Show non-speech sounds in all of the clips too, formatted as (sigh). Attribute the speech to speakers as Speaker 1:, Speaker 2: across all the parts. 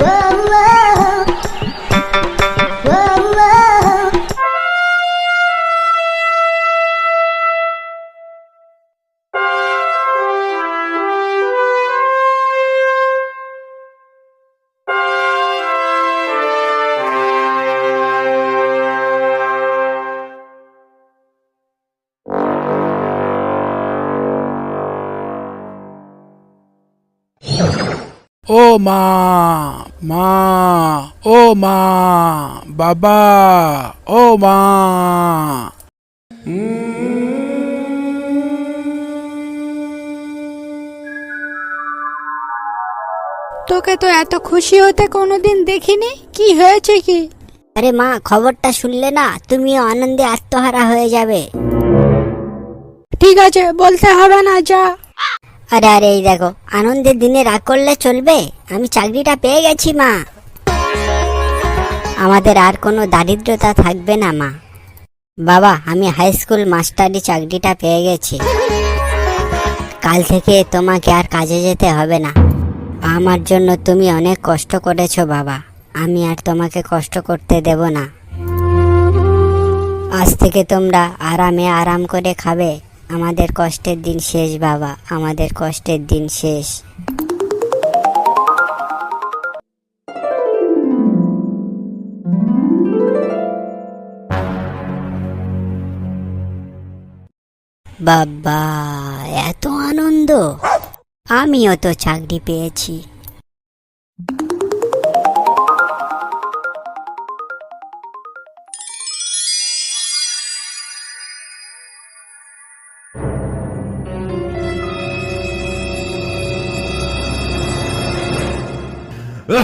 Speaker 1: Yeah. ও মা মা ও মা বাবা ও মা।
Speaker 2: তোকে তো এত খুশি হতে কোনোদিন দেখিনি? কি হয়েছে কি?
Speaker 3: আরে মা খবরটা শুনলে না তুমিও আনন্দে আত্মহারা হয়ে যাবে।
Speaker 2: ঠিক আছে বলতে হবে না যা।
Speaker 3: আরে আরে, এই দেখো, আনন্দের দিনে রাগ করলে চলবে। আমি চাকরিটা পেয়ে গেছি, মা। আমাদের আর কোনো দারিদ্রতা থাকবে না, মা। বাবা, আমি হাই স্কুল মাস্টারি চাকরিটা পেয়ে গেছি। কাল থেকে তোমাকে আর কাজে যেতে হবে না। আমার জন্য তুমি অনেক কষ্ট করেছ, বাবা। আমি আর তোমাকে কষ্ট করতে দেব না। আজ থেকে তোমরা আরামে আরাম করে খাবে। আমাদের কষ্টের দিন শেষ, বাবা। আমাদের কষ্টের দিন শেষ। বাবা, এত আনন্দ। আমিও তো চাকরি পেয়েছি। (laughs)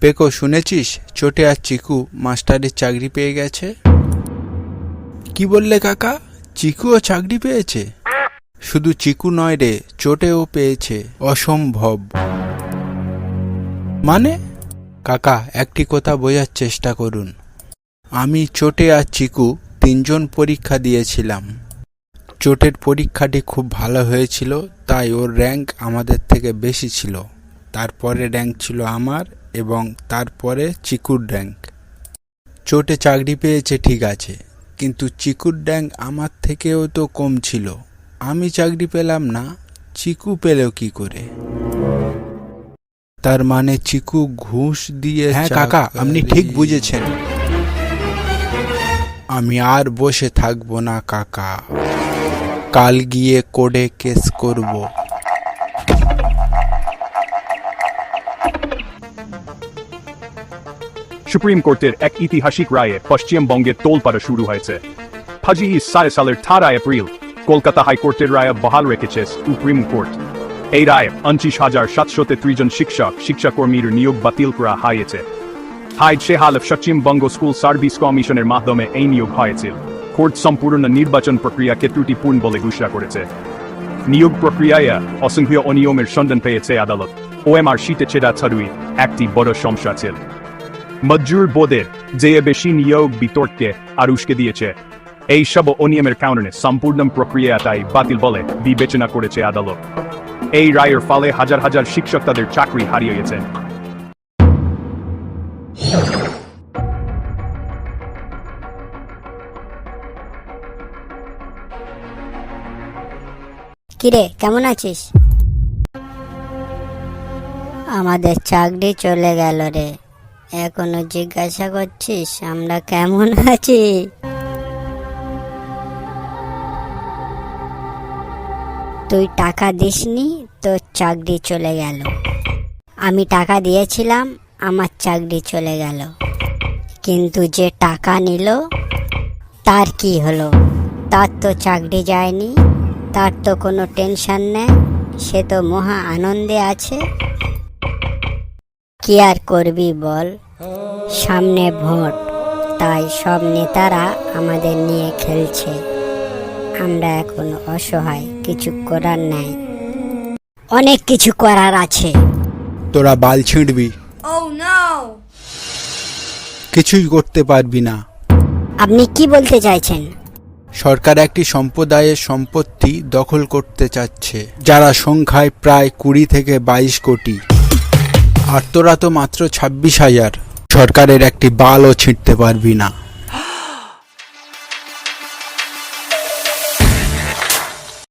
Speaker 1: পেকো, শুনেছিস? চোটে আর চিকু মাস্টারের চাকরি পেয়ে গেছে? কি বললে কাকা? চিকুও চাকরি পেয়েছে? শুধু চিকু নয় রে, চোটেও পেয়েছে। অসম্ভব। মানে? কাকা, একটি কথা বোঝার চেষ্টা করুন। আমি চোটে আর চিকু তিনজন পরীক্ষা দিয়েছিলাম। চোটের পরীক্ষাটি খুব ভালো হয়েছিল, তাই ওর র্যাঙ্ক আমাদের থেকে বেশি ছিল। তারপরে র্যাঙ্ক ছিল আমার এবং তারপরে চিকুর র্যাঙ্ক। চোটে চাকরি পেয়েছে ঠিক আছে, কিন্তু চিকুর র্যাঙ্ক আমার থেকেও তো কম ছিল। আমি চাকরি পেলাম না, চিকু পেলেও কি করে? তার মানে চিকু ঘুষ দিয়ে হ্যাঁ কাকা আপনি ঠিক বুঝেছেন। আমি আর বসে থাকব না কাকা। কাল গিয়ে কোর্টে কেস করব।
Speaker 4: সুপ্রিম কোর্টের এক ঐতিহাসিক রায়ে পশ্চিমবঙ্গে তোলপাড়া শুরু হয়েছে। ফাজি সাড়ে সালের আঠারো এপ্রিল কলকাতা হাইকোর্টের রায় বহাল রেখেছে সুপ্রিম কোর্ট। এই রায় উনত্রিশ হাজার সাতশো তেত্রিশ জন শিক্ষক, শিক্ষাকর্মীর নিয়োগ বাতিল করা হয়েছে। হাইড শেহাল পশ্চিমবঙ্গ স্কুল সার্ভিস কমিশনের মাধ্যমে এই নিয়োগ হয়েছিল কোর্ট সম্পূর্ণ নির্বাচন প্রক্রিয়াকে ত্রুটিপূর্ণ বলে ঘোষণা করেছে। নিয়োগ প্রক্রিয়ায় অসংখ্য অনিয়মের সন্ধান পেয়েছে আদালত। ও ওএমআর শীতে ছেড়া ছাড়ুই, একটি বড় সমস্যা ছিল। মজুর বোধের যে বেশি নিয়োগ বিতর্কে আর উস্কে দিয়েছে। এই সব অনিয়মের কারণে সম্পূর্ণ প্রক্রিয়াটাই বাতিল বলে বিবেচনা করেছে আদালত। এই রায়ের ফলে হাজার হাজার শিক্ষক তাদের চাকরি হারিয়ে গেছেন
Speaker 3: কিরে, কেমন আছিস? আমাদের চাকরি চলে গেল রে। এখনও জিজ্ঞাসা করছিস, আমরা কেমন আছি? তুই টাকা দিসনি তোর চাকরি চলে গেল। আমি টাকা দিয়েছিলাম, আমার চাকরি চলে গেল। কিন্তু যে টাকা নিল, তার কি হলো? তার তো চাকরি যায়নি, তার তো কোনো টেনশন নেই, সে তো মহা আনন্দে আছে। কি আর করবি বল? সামনে ভোট, তাই সব নেতারা আমাদের নিয়ে খেলছে। আমরা এখন অসহায় কিছু করার নাই। অনেক কিছু করার আছে।
Speaker 1: তোরা বাল ছিঁড়বি।
Speaker 5: Oh
Speaker 1: কিছুই করতে পারবি না।
Speaker 3: আপনি কি বলতে চাইছেন?
Speaker 1: সরকার একটি সম্প্রদায়ের সম্পত্তি দখল করতে চাচ্ছে যারা সংখ্যায় প্রায় কুড়ি থেকে বাইশ কোটি। আর তোরা তো মাত্র ছাব্বিশ হাজার। সরকারের একটি বালও ছিঁড়তে পারবি না।